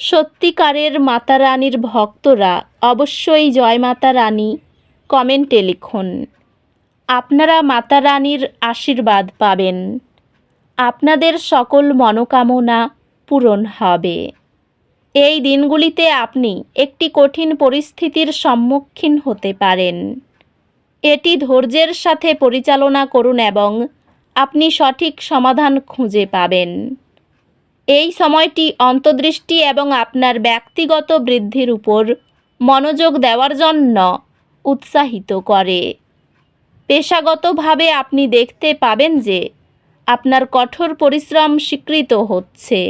সত্যিকারের মাতা রানীর ভক্তরা অবশ্যই জয় মাতা রানী কমেন্টে লিখুন। আপনারা মাতা রানীর আশীর্বাদ পাবেন। আপনাদের সকল মনোকামনা পূরণ হবে। এই দিনগুলিতে আপনি একটি কঠিন পরিস্থিতির সম্মুখীন হতে পারেন। এটি ধৈর্যের সাথে পরিচালনা করুন এবং আপনি সঠিক সমাধান খুঁজে পাবেন। এই সময়টি অন্তর্দৃষ্টি এবং আপনার ব্যক্তিগত বৃদ্ধির উপর মনোযোগ দেওয়ার জন্য উৎসাহিত করে। পেশাগতভাবে আপনি দেখতে পাবেন যে আপনার কঠোর পরিশ্রম স্বীকৃত হচ্ছে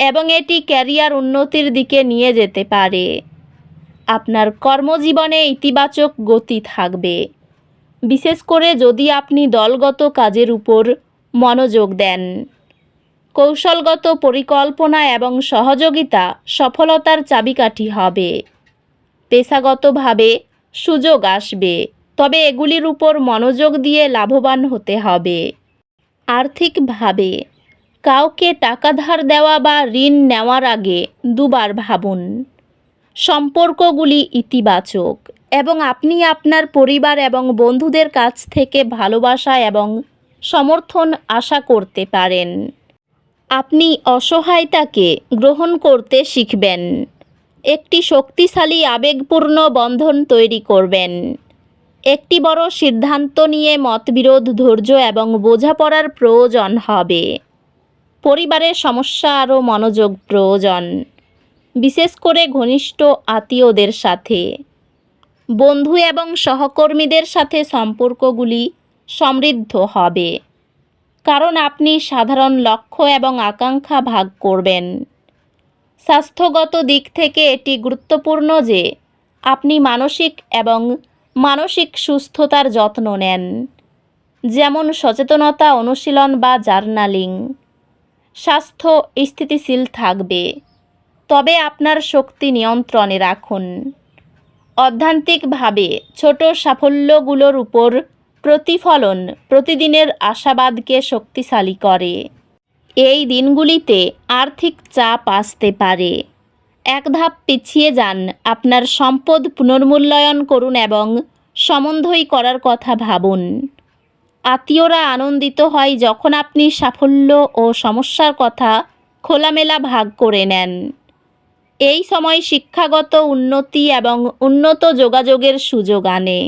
এবং এটি ক্যারিয়ার উন্নতির দিকে নিয়ে যেতে পারে। আপনার কর্মজীবনে ইতিবাচক গতি থাকবে। বিশেষ করে যদি আপনি দলগত কাজের উপর মনোযোগ দেন। কৌশলগত পরিকল্পনা এবং সহযোগিতা সফলতার চাবিকাঠি হবে। পেশাগতভাবে সুযোগ আসবে, তবে এগুলির উপর মনোযোগ দিয়ে লাভবান হতে হবে। আর্থিকভাবে, কাউকে টাকা ধার দেওয়া বা ঋণ নেওয়ার আগে দুবার ভাবুন। সম্পর্কগুলি ইতিবাচক এবং আপনি আপনার পরিবার এবং বন্ধুদের কাছ থেকে ভালোবাসা এবং সমর্থন আশা করতে পারেন। আপনি অসহায়তাকে গ্রহণ করতে শিখবেন। একটি শক্তিশালী, আবেগপূর্ণ বন্ধন তৈরি করবেন। একটি বড় সিদ্ধান্ত নিয়ে মতবিরোধ, ধৈর্য এবং বোঝাপড়ার প্রয়োজন হবে। পরিবারের সমস্যা আরও মনোযোগ প্রয়োজন, বিশেষ করে ঘনিষ্ঠ আত্মীয়দের সাথে। বন্ধু এবং সহকর্মীদের সাথে সম্পর্কগুলি সমৃদ্ধ হবে। কারণ আপনি সাধারণ লক্ষ্য এবং আকাঙ্ক্ষা ভাগ করবেন। স্বাস্থ্যগত দিক থেকে এটি গুরুত্বপূর্ণ যে, আপনি মানসিক এবং মানসিক সুস্থতার যত্ন নেন। যেমন সচেতনতা অনুশীলন বা জার্নালিং। স্বাস্থ্য স্থিতিশীল থাকবে। তবে আপনার শক্তি নিয়ন্ত্রণে রাখুন। অধ্যান্তিকভাবে ছোট সাফল্যগুলোর উপর প্রতিফলন প্রতিদিনের আশাবাদকে শক্তিশালী করে। এই দিনগুলিতে আর্থিক চাপ আসতে পারে। এক ধাপ পিছিয়ে যান, আপনার সম্পদ পুনর্মূল্যায়ন করুন এবং সম্বন্ধই করার কথা ভাবুন। আত্মীয়রা আনন্দিত হয় যখন আপনি সাফল্য ও সমস্যার কথা খোলামেলা ভাগ করে নেন। এই সময় শিক্ষাগত উন্নতি এবং উন্নত যোগাযোগের সুযোগ আনে।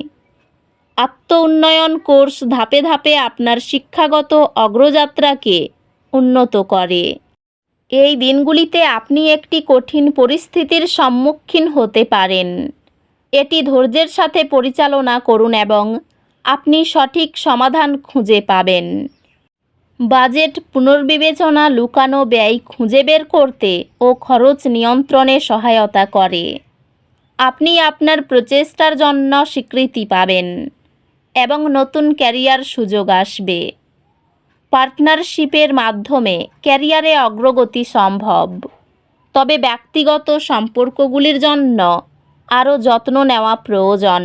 আত্ম উন্নয়ন কোর্স ধাপে ধাপে আপনার শিক্ষাগত অগ্রযাত্রাকে উন্নত করে। এই দিনগুলিতে আপনি একটি কঠিন পরিস্থিতির সম্মুখীন হতে পারেন। এটি ধৈর্যের সাথে পরিচালনা করুন এবং আপনি সঠিক সমাধান খুঁজে পাবেন। বাজেট পুনর্বিবেচনা, লুকানো ব্যয় খুঁজে বের করতে ও খরচ নিয়ন্ত্রণে সহায়তা করে। আপনি আপনার প্রচেষ্টার জন্য স্বীকৃতি পাবেন। এবং নতুন ক্যারিয়ার সুযোগ আসবে। পার্টনারশিপের মাধ্যমে ক্যারিয়ারে অগ্রগতি সম্ভব। তবে ব্যক্তিগত সম্পর্কগুলির জন্য আরও যত্ন নেওয়া প্রয়োজন।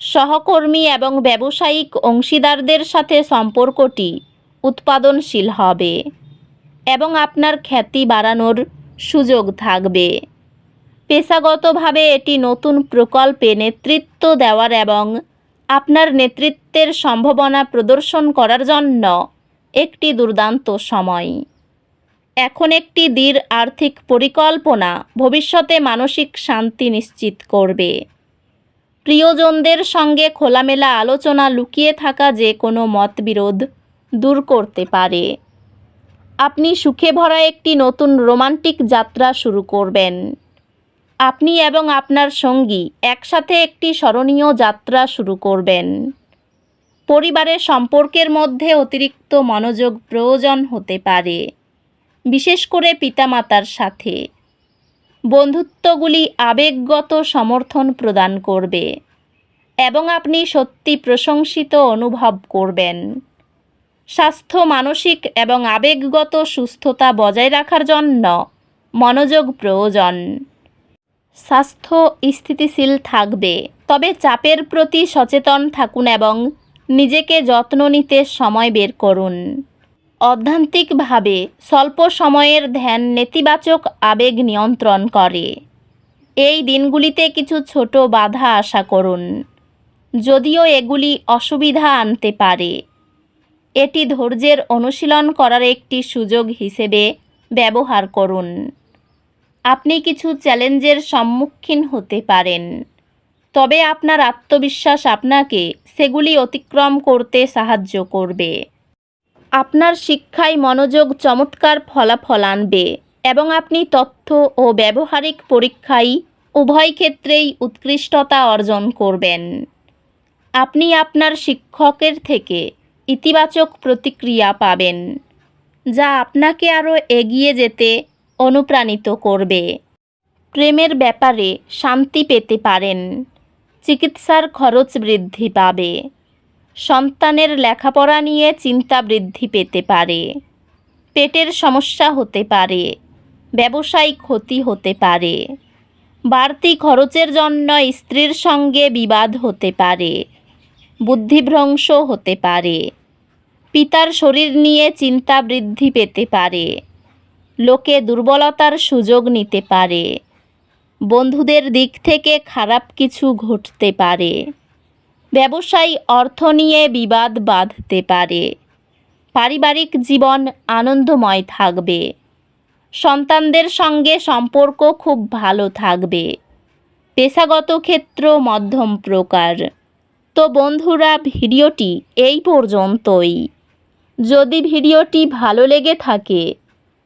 সহকর্মী এবং ব্যবসায়িক অংশীদারদের সাথে সম্পর্কটি উৎপাদনশীল হবে এবং আপনার খ্যাতি বাড়ানোর সুযোগ থাকবে। পেশাগতভাবে এটি নতুন প্রকল্পে নেতৃত্ব দেওয়ার এবং আপনার নেতৃত্বের সম্ভাবনা প্রদর্শন করার জন্য একটি দুর্দান্ত সময়। এখন একটি দৃঢ় আর্থিক পরিকল্পনা ভবিষ্যতে মানসিক শান্তি নিশ্চিত করবে। প্রিয়জনদের সঙ্গে খোলামেলা আলোচনা লুকিয়ে থাকা যে কোনো মতবিরোধ দূর করতে পারে। আপনি সুখে ভরা একটি নতুন রোমান্টিক যাত্রা শুরু করবেন। আপনি এবং আপনার সঙ্গী একসাথে একটি স্মরণীয় যাত্রা শুরু করবেন। পরিবারের সম্পর্কের মধ্যে অতিরিক্ত মনোযোগ প্রয়োজন হতে পারে, বিশেষ করে পিতামাতার সাথে। বন্ধুত্বগুলি আবেগগত সমর্থন প্রদান করবে এবং আপনি সত্যি প্রশংসিত অনুভব করবেন। স্বাস্থ্য, মানসিক এবং আবেগগত সুস্থতা বজায় রাখার জন্য মনোযোগ প্রয়োজন। স্বাস্থ্য স্থিতিশীল থাকবে। তবে চাপের প্রতি সচেতন থাকুন এবং নিজেকে যত্ন নিতে সময় বের করুন। অধ্যান্তিকভাবে, স্বল্প সময়ের ধ্যান নেতিবাচক আবেগ নিয়ন্ত্রণ করে। এই দিনগুলিতে কিছু ছোট বাধা আশা করুন। যদিও এগুলি অসুবিধা আনতে পারে। এটি ধৈর্যের অনুশীলন করার একটি সুযোগ হিসেবে ব্যবহার করুন। আপনি কিছু চ্যালেঞ্জের সম্মুখীন হতে পারেন। তবে আপনার আত্মবিশ্বাস আপনাকে সেগুলি অতিক্রম করতে সাহায্য করবে। আপনার শিক্ষায় মনোযোগ চমৎকার ফলাফল আনবে এবং আপনি তথ্য ও ব্যবহারিক পরীক্ষায় উভয় ক্ষেত্রেই উৎকৃষ্টতা অর্জন করবেন। আপনি আপনার শিক্ষকের থেকে ইতিবাচক প্রতিক্রিয়া পাবেন, যা আপনাকে আরও এগিয়ে যেতে অনুপ্রাণিত করবে। প্রেমের ব্যাপারে শান্তি পেতে পারেন। চিকিৎসার খরচ বৃদ্ধি পাবে। সন্তানের লেখাপড়া নিয়ে চিন্তা বৃদ্ধি পেতে পারে। পেটের সমস্যা হতে পারে। ব্যবসায়িক ক্ষতি হতে পারে। বাড়তি খরচের জন্য স্ত্রীর সঙ্গে বিবাদ হতে পারে। বুদ্ধিভ্রংশ হতে পারে। পিতার শরীর নিয়ে চিন্তা বৃদ্ধি পেতে পারে। লোকে দুর্বলতার সুযোগ নিতে পারে। বন্ধুদের দিক থেকে খারাপ কিছু ঘটতে পারে। ব্যবসায়ী অর্থ নিয়ে বিবাদ বাঁধতে পারে। পারিবারিক জীবন আনন্দময় থাকবে। সন্তানদের সঙ্গে সম্পর্ক খুব ভালো থাকবে। পেশাগত ক্ষেত্র মধ্যম প্রকার। তো বন্ধুরা, ভিডিওটি এই পর্যন্তই। যদি ভিডিওটি ভালো লেগে থাকে